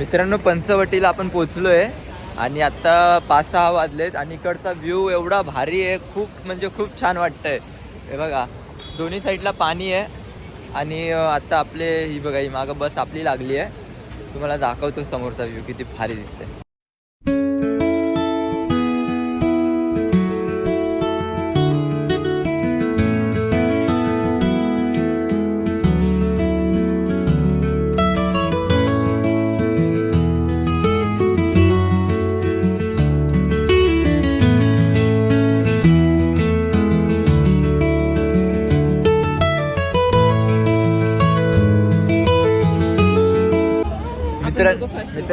मित्रांनो पंचवटीला आपण पोचलो आहे आणि आत्ता पाच सहा वाजलेत आणि इकडचा व्ह्यू एवढा भारी आहे खूप म्हणजे खूप छान वाटतंय. हे बघा दोन्ही साईडला पाणी आहे आणि आत्ता आपले ही बघा ही मागं बस आपली लागली आहे. तुम्हाला दाखवतो समोरचा व्ह्यू किती भारी दिसते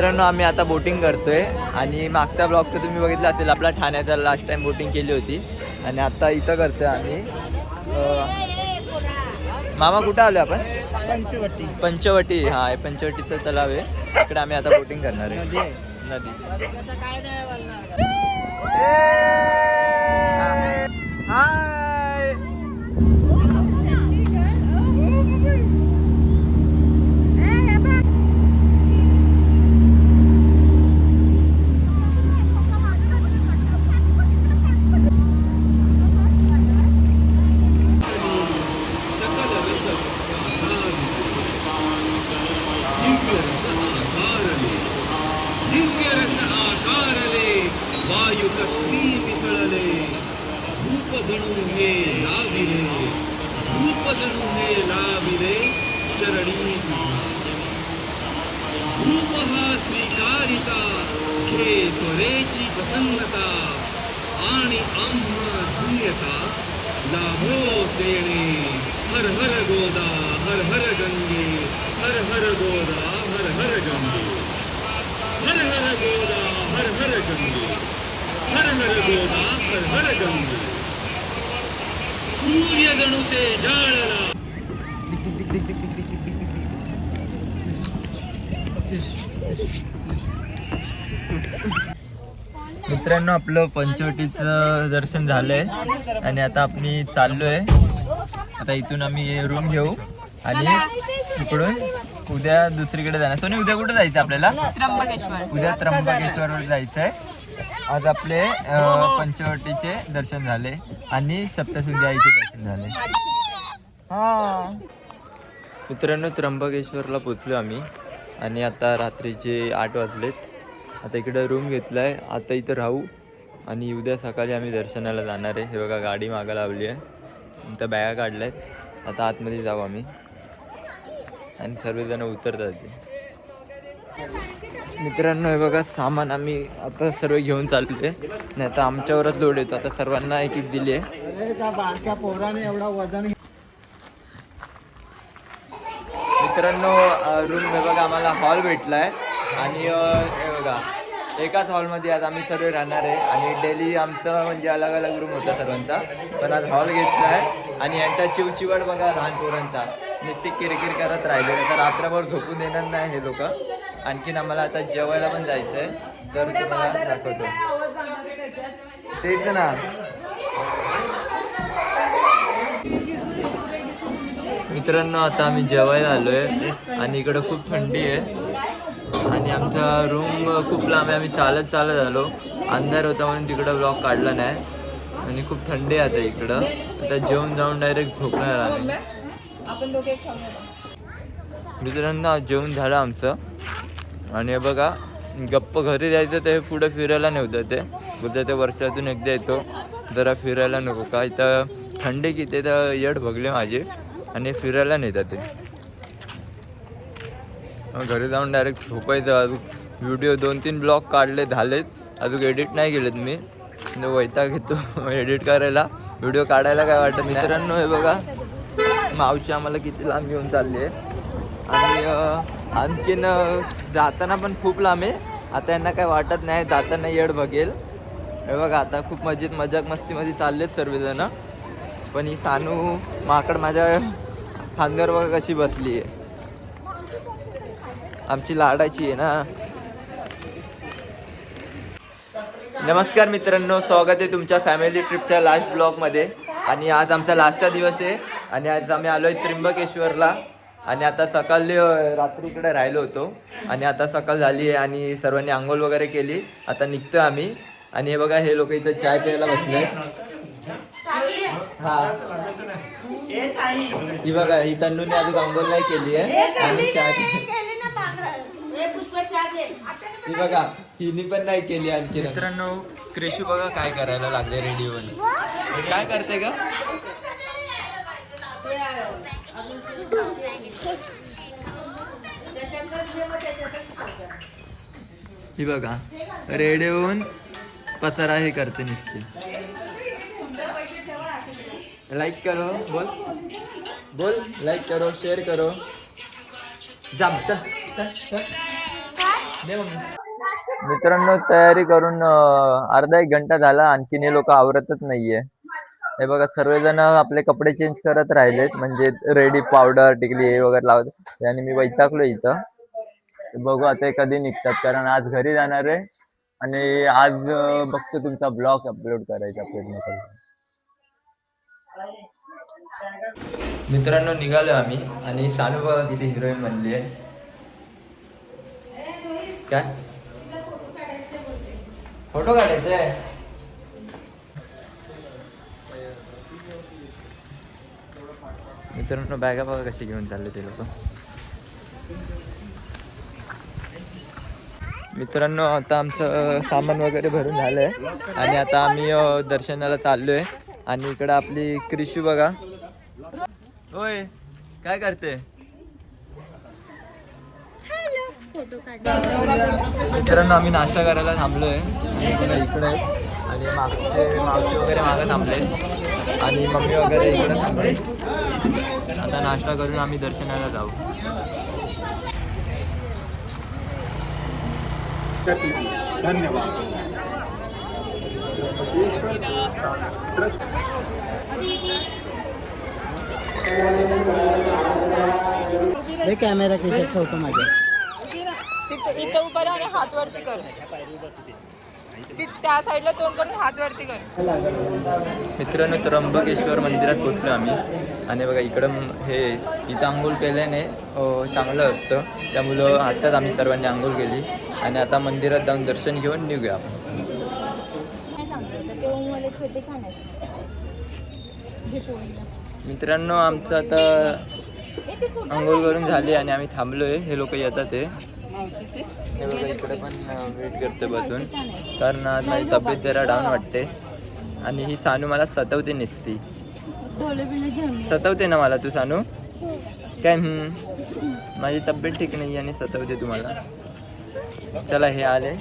मित्रांनो आम्ही आता बोटिंग करतोय. आणि मागचा ब्लॉग तर तुम्ही बघितला असेल आपला ठाण्याचा लास्ट टाइम बोटिंग केली होती. आणि आता इथं करतोय आम्ही. मामा कुठं आलो आपण? पंचवटी. पंचवटी हा हे पंचवटीचं तलाव आहे. इकडे आम्ही आता बोटिंग करणार आहे. नदी आहे नदी काय नाही बोलणार हाय दिव्य रस आकारले वायू तत्वी मिसळले रूप जणू हे लाविले रूप जणू हे लाविले चरणी रूप हा स्वीकारिता खे त्वरेची प्रसन्नता आणि आम्हा धन्यता लाभो तेणे हर हर गोदा हर हर गंगे हर हर गोदा हर हर गंगे हर हर गोदा हर हर गंगे हर हर गोदा हर हर गंगे सूर्य जणू ते जाळला मित्रांनो आपलं पंचवटीचं दर्शन झालंय आणि आता आम्ही चाललोय. आता इथून आम्ही रूम घेऊ आणि इकडून उद्या दुसरीकडे जाणार. सोनी उद्या कुठे जायचं आपल्याला? त्र्यंबकेश्वर. उद्या त्र्यंबकेश्वरवर जायचंय. आज आपले पंचवटीचे दर्शन झाले आणि सप्तशृंगी आईचे दर्शन झाले. हा. मित्रांनो त्र्यंबकेश्वरला पोचलो आम्ही आणि आता रात्रीचे आठ वाजलेत. आता इकडे रूम घेतलाय आता इथं राहू आणि उद्या सकाळी आम्ही दर्शनाला जाणार आहे. हे बघा गाडी मागं लावली आहे. त्या बॅगा काढल्या आहेत आता आतमध्ये जाऊ आम्ही. आणि सर्वजण उतरतात. ते मित्रांनो हे बघा सामान आम्ही आता सर्व घेऊन चाललोय. नाही आता आमच्यावरच लोड येतो. आता सर्वांना एक एक दिली आहे. बारक्या पोराने एवढा वजन मित्रांनो रूम हे बघा आम्हाला हॉल भेटलाय. आणि हे बघा एकाच हॉलमध्ये आज आम्ही सर्व राहणार आहे. आणि डेली आमचं म्हणजे अलग अलग रूम होता सर्वांचा. पण आज हॉल घेतला आहे आणि यांचा चिवचिवड बघा लहान पोरांचा. नुसती किरकिर करत राहिले. तर रात्रभर झोपून देणार नाही हे लोक. आणखीन आम्हाला आता जेवायला पण जायचं आहे तर तुम्हाला दाखवतो. तेच ना. मित्रांनो आता आम्ही जेवायला आलोय आणि इकडं खूप थंडी आहे. आणि आमचा रूम खूप लांब आहे. आम्ही चालत चालत आलो. अंधार होता म्हणून तिकडं ब्लॉक काढला नाही. आणि खूप थंडी आहे आता इकडं. आता जेवण जाऊन डायरेक्ट झोपणार आम्ही. मित्रांनो जेवण झालं आमचं. आणि हे बघा गप्प घरी जायचं ते पुढे फिरायला नव्हतं ते. बोलतं ते वर्षातून एकदा येतो. जरा फिरायला नको. का इथं थंडी किती तर येड भगले माझे. आणि फिरायला नेतात ते. घरी जाऊन डायरेक्ट झोपायचं. अजून व्हिडिओ दोन तीन ब्लॉग काढले झालेत. अजून एडिट नाही केलेत मी. म्हणजे वैताग घेतो एडिट करायला. व्हिडिओ काढायला काय वाटत मित्रांनो हे बघा. मावशी आम्हाला किती लांब घेऊन चालली आहे. आणि आणखीन जाताना पण खूप लांब आहे. आता यांना काय वाटत नाही जाताना येड बघेल. हे बघा आता खूप मजेत मजाक मस्तीमध्ये चाललेत सर्वजण. पण ही सानू माकड माझ्या खांद्यावर बघा कशी बसली आहे. आमची लाडाची आहे ना. नमस्कार मित्रांनो स्वागत आहे तुमच्या फॅमिली ट्रिपच्या लास्ट ब्लॉगमध्ये आणि आज आमचा लास्टचा दिवस आहे. आणि आज आम्ही आलो आहे त्र्यंबकेश्वरला. आणि आता सकाळी रात्री इकडे राहिलो होतो. आणि आता सकाळ झाली आहे आणि सर्वांनी आंघोळ वगैरे केली. आता निघतोय आम्ही. आणि हे बघा हे लोक इथं चाय प्यायला बसले हा. ही बघा ही तन्नूने अजून आंघोळ नाही केली आहे. आणि चाय ही बघा हिनी पण नाही केली आणखी मित्रांनो क्रेशू बघा काय करायला लागले रेडी होऊन काय करते का ही बघा रेडी होऊन पसारा हे करते निघते. लाईक करो बोल. बोल लाईक करो शेअर करो. जा मित्रांनो तयारी करून अर्धा एक घंटा झाला आणखीन हे लोक आवरतच नाहीये. हे बघा सर्वजण आपले कपडे चेंज करत राहिलेत. म्हणजे रेडी पावडर टिकली हे वगैरे लावत. आणि मी वैतागलो इथं. बघू आता कधी निघतात. कारण आज घरी जाणार आहे. आणि आज बघतो तुमचा ब्लॉग अपलोड करायचा प्रयत्न करतो मित्रांनो निघालो आम्ही. आणि सानू बघा किती हिरोईन बनली आहे. काय? फोटो काढायचे मित्रांनो बॅगा बघा कशी घेऊन चालले ते लोक. मित्रांनो आता आमचं सामान वगैरे भरून झालंय. आणि आता आम्ही दर्शनाला चाललोय. आणि इकडं आपली क्रिशू बघा. होय काय करते? मित्रांनो आम्ही नाश्ता करायला थांबलोय. आणि बघा इकडे. आणि मागचे मावशी वगैरे मागं थांबले आणि मम्मी वगैरे इकडे थांबले. आता नाश्ता करून आम्ही दर्शनाला जाऊ. हे कॅमेरा ठेवतो माझ्या इथं उभं राहा आणि हात वरती कर. त्या साईडला तोंड करून हात वरती कर. मित्रांनो त्र्यंबकेश्वर मंदिरात पोचलो आम्ही. आणि बघा इकडं हे इथं आंघोळ केल्याने चांगलं असतं. त्यामुळं आत्ताच आम्ही सर्वांनी आंघोळ केली. आणि आता मंदिरात जाऊन दर्शन घेऊन निघूया आपण. मित्रांनो आमचं आता आंघोळ करून झाली आणि आम्ही थांबलोय. हे लोक येतात हे. हे बघा इकडे पण वेट करते बसून. कारण आज माझी तब्येत जरा डाऊन वाटते. आणि ही सानू मला सतवते नसती. सतवते ना मला तू सानू? काय हम्म. माझी तब्येत ठीक नाही आणि सतवते तुम्हाला. चला हे आले.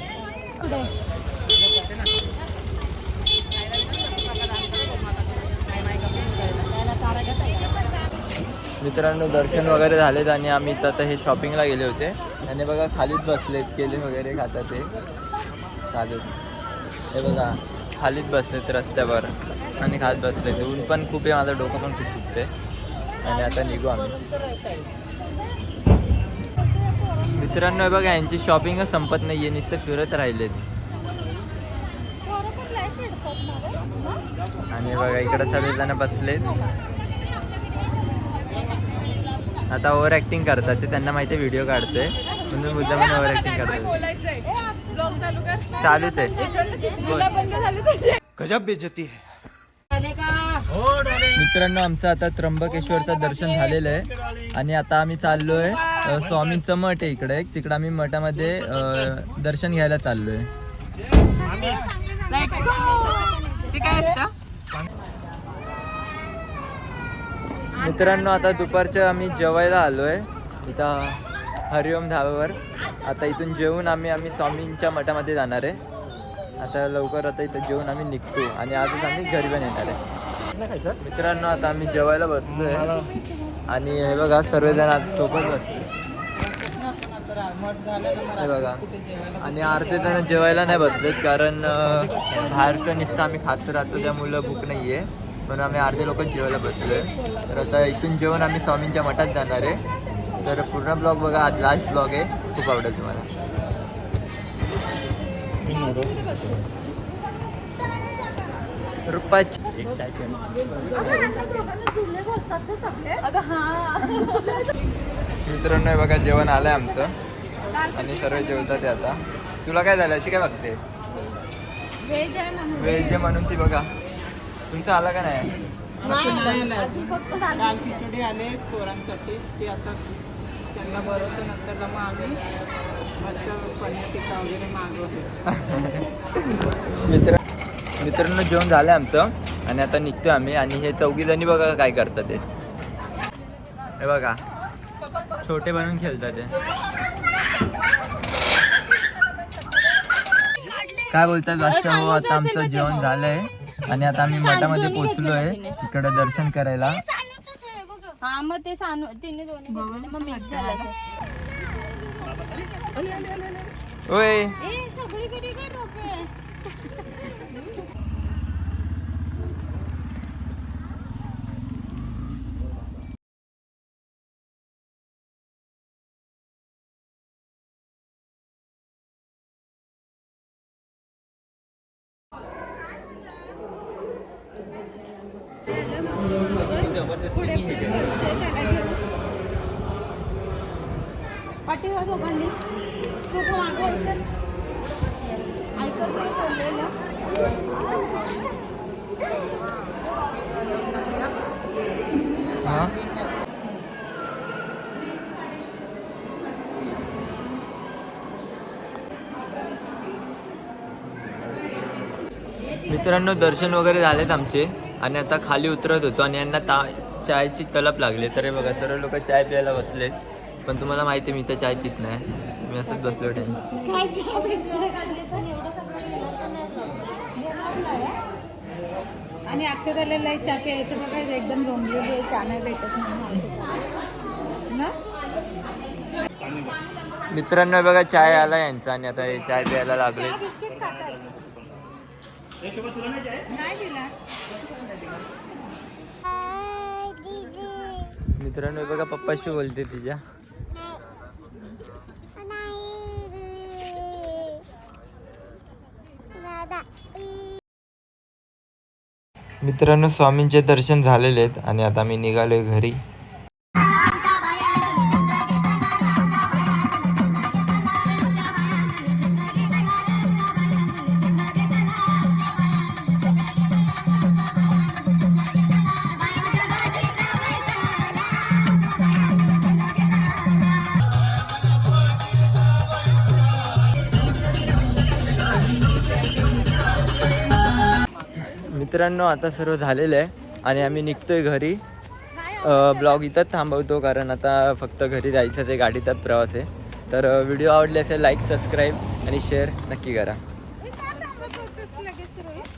मित्रांनो दर्शन वगैरे झालेत आणि आम्ही इथं आता हे शॉपिंगला गेले होते. आणि बघा खालीच बसलेत केले वगैरे खातात ते. चालत हे बघा खालीच बसलेत रस्त्यावर आणि खात बसलेत. ऊन पण खूप आहे माझं डोकं पण खूप दुखते आणि आता निघू आम्ही. मित्रांनो हे बघा यांची शॉपिंगच संपत नाहीये नुसतं फिरत राहिलेत. आणि बघा बघा इकडे सगळेजण बसलेत. आता ओव्हर ॲक्टिंग करतात ते त्यांना माहिती व्हिडिओ काढते म्हणून मुद्दा म्हणून ओव्हर ऍक्टिंग करतात चालूच आहे. गजब बेइज्जती है. मित्रांनो आमचं आता त्र्यंबकेश्वरचं दर्शन झालेलं आहे. आणि आता आम्ही चाललोय अ, स्वामींचं मठ आहे इकडे. तिकडं आम्ही मठामध्ये अ, दर्शन घ्यायला चाललोय. मित्रांनो आता दुपारचं आम्ही जेवायला आलोय. इथं हरिओम धाब्यावर आता इथून जेवून आम्ही आम्ही स्वामींच्या मठामध्ये जाणार आहे. आता लवकर आता इथं जेवून आम्ही निघतो आणि आजच आम्ही घरी पण येणार आहे. मित्रांनो आता आम्ही जेवायला बसलो आहे आणि हे बघा सर्वजण आज सोबत बसतो हे बघा. आणि अर्धे जण जेवायला नाही बसलेत कारण बाहेरचं नुसतं आम्ही खात राहतो त्यामुळं भूक नाही आहे म्हणून आम्ही अर्धे लोक जेवायला बसलो आहे तर आता इथून जेवण आम्ही स्वामींच्या मठात जाणार आहे. तर पूर्ण ब्लॉग बघा आज लास्ट ब्लॉग आहे. खूप आवडेल तुम्हाला. रुपाची अगं हा मित्रांनो हे बघा जेवण आलंय आमचं. आणि सर्व जेवतात ते आता. तुला काय झालं? अशी काय बघते? व्हेज आहे म्हणून ती बघा. तुमचं आला का नाही? अजून फक्त दाल खिचडी. आले पोरांसाठी ते आता त्यांना बरवतो नंतरला मग आम्ही मस्त पनीर टिक्का वगैरे मागवतो. मित्र मित्रांनो जेवण झालं आमचं. आणि आता निघतोय आम्ही. आणि हे चौघी जणी बघा काय करतात ते. हे बघा. छोटे बनवून खेळतात ते. काय बोलतात? बादशाह भाऊ आता आमचं जेवण झालंय. आणि आता आम्ही मठामध्ये पोचलोय इकडे दर्शन करायला. हा मग ते सानू तिने दोन्ही घेतलेले, मग मिक्स झालं. होय ए सगळीकडे काय डोके. पाठीवर हो दोघांनी. खूप मागवायचं ऐकत नाही सोडलेलं. मित्रांनो दर्शन वगैरे झालेत आमचे. आणि आता खाली उतरत होतो आणि यांना ता चायची तलप लागली. तर हे बघा सर्व लोक चाय प्यायला बसलेत. पण तुम्हाला माहिती मी तर चाय पित नाही. मी असंच बसलो टाइम आणि अक्षराला लय चहा प्यायचं बघा एकदम रंगलेली आहे चहा नाही भेटत म्हणून ना? मित्रांनो बघा चाय आला यांचा आणि आता हे चाय प्यायला लागले. नाही मित्रांनो हे बघा पप्पाशी बोलते तिच्या. मित्रांनो स्वामींचे दर्शन झालेले आहेत आणि आता मी निघालोय घरी. मित्रांनो आता सर्व झालेलं आहे आणि आम्ही निघतोय घरी. ब्लॉग इथंच थांबवतो कारण आता फक्त घरी जायचं ते गाडीचाच प्रवास आहे. तर व्हिडिओ आवडले असेल लाईक सबस्क्राईब आणि शेअर नक्की करा.